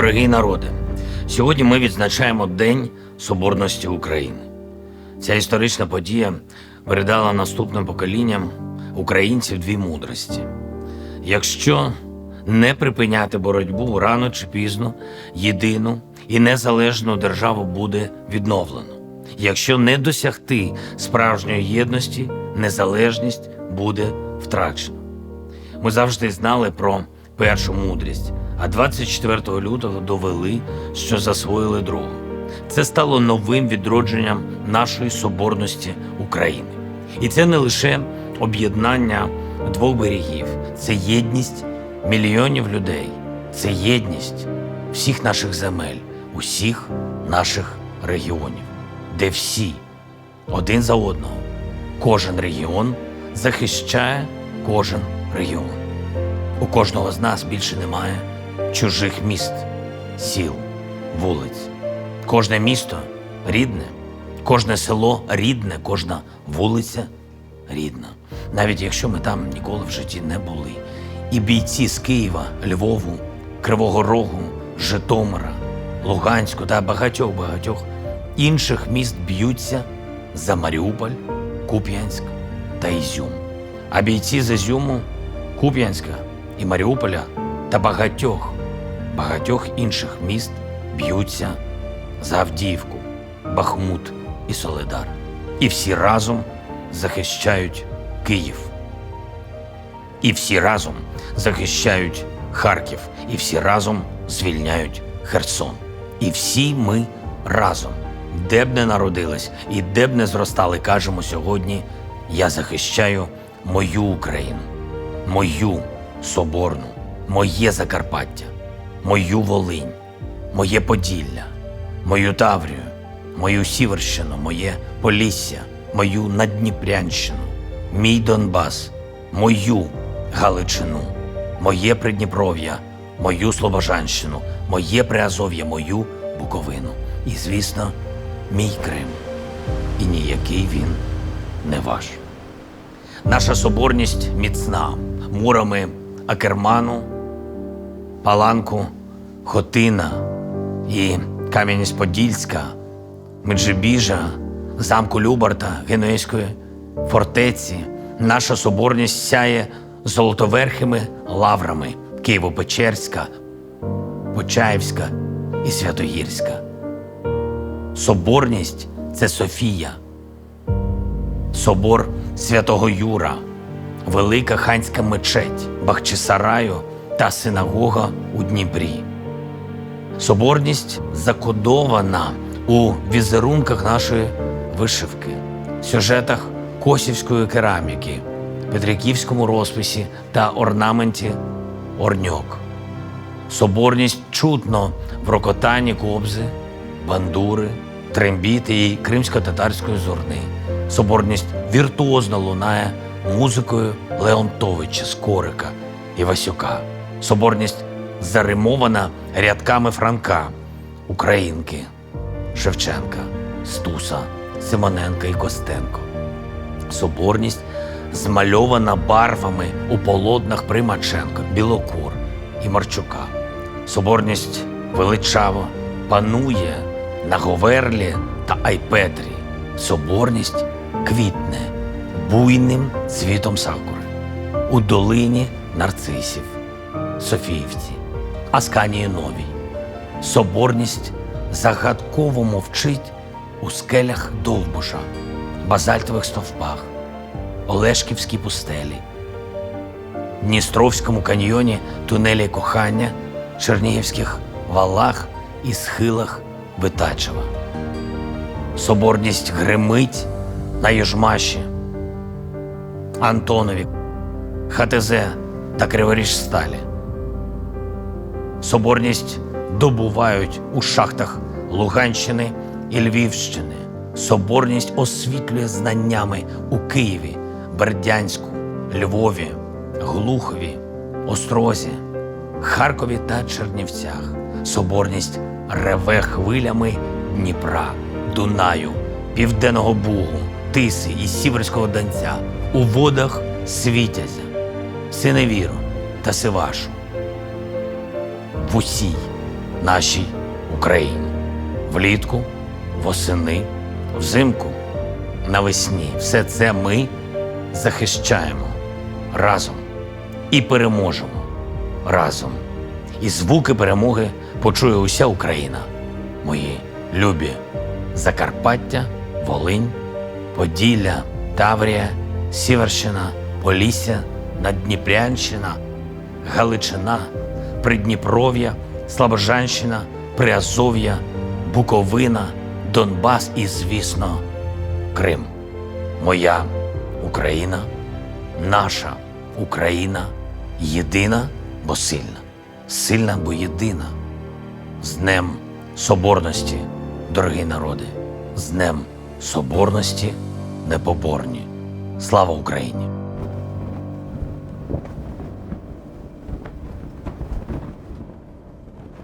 Дорогий народи, сьогодні ми відзначаємо День Соборності України. Ця історична подія передала наступним поколінням українців дві мудрості. Якщо не припиняти боротьбу, рано чи пізно єдину і незалежну державу буде відновлено. Якщо не досягти справжньої єдності, незалежність буде втрачена. Ми завжди знали про першу мудрість, а 24 лютого довели, що засвоїли другу. Це стало новим відродженням нашої соборності України. І це не лише об'єднання двох берегів, це єдність мільйонів людей, це єдність всіх наших земель, усіх наших регіонів, де всі один за одного, кожен регіон захищає кожен регіон. У кожного з нас більше немає чужих міст, сіл, вулиць. Кожне місто рідне, кожне село рідне, кожна вулиця рідна. Навіть якщо ми там ніколи в житті не були. І бійці з Києва, Львову, Кривого Рогу, Житомира, Луганську та багатьох багатьох інших міст б'ються за Маріуполь, Куп'янськ та Ізюм. А бійці з Ізюму, Куп'янська і Маріуполя та багатьох, багатьох інших міст б'ються за Авдіївку, Бахмут і Соледар. І всі разом захищають Київ. І всі разом захищають Харків, і всі разом звільняють Херсон. І всі ми разом, де б не народились і де б не зростали, кажемо сьогодні: я захищаю мою Україну, мою Соборну, моє Закарпаття, мою Волинь, моє Поділля, мою Таврію, мою Сіверщину, моє Полісся, мою Надніпрянщину, мій Донбас, мою Галичину, моє Придніпров'я, мою Слобожанщину, моє Приазов'я, мою Буковину. І, звісно, мій Крим. І ніякий він не ваш. Наша соборність міцна мурами Акерману, Паланку, Хотина і Кам'янець-Подільська, Меджибіжа, замку Любарта, Генуезької фортеці. Наша соборність сяє золотоверхими лаврами Києво-Печерська, Почаївська і Святогірська. Соборність це Софія, собор Святого Юра, Велика ханська мечеть Бахчисараю та синагога у Дніпрі. Соборність закодована у візерунках нашої вишивки, сюжетах косівської кераміки, петриківському розписі та орнаменті орньок. Соборність чутно в рокотанні кобзи, бандури, трембіти і кримсько-татарської зурни. Соборність віртуозно лунає музикою Леонтовича, Скорика і Васюка. Соборність заримована рядками Франка, Українки, Шевченка, Стуса, Симоненка і Костенко. Соборність змальована барвами у полотнах Примаченка, Білокур і Марчука. Соборність величаво панує на Говерлі та Айпетрі. Соборність квітне буйним цвітом сакури у долині нарцисів, Софіївці, Асканії Новій. Соборність загадково мовчить у скелях Довбуша, базальтових стовпах, Олешківській пустелі, Дністровському каньйоні тунелі кохання, Чернігівських валах і схилах Витачева. Соборність гримить на Южмаші, Антонові, ХТЗ та Криворіжсталі. Соборність добувають у шахтах Луганщини і Львівщини. Соборність освітлює знаннями у Києві, Бердянську, Львові, Глухові, Острозі, Харкові та Чернівцях. Соборність реве хвилями Дніпра, Дунаю, Південного Бугу, Тиси і Сіверського Донця у водах Світязя, Синевіру та Сивашу. В усій нашій Україні. Влітку, восени, взимку, навесні. Все це ми захищаємо разом і переможемо разом. І звуки перемоги почує уся Україна. Мої любі Закарпаття, Волинь, Поділля, Таврія, Сіверщина, Полісся, Наддніпрянщина, Галичина, Придніпров'я, Слобожанщина, Приазов'я, Буковина, Донбас і, звісно, Крим. Моя Україна, наша Україна єдина, бо сильна, сильна, бо єдина. З Днем Соборності, дорогі народи, з Днем Соборності непоборні. Слава Україні!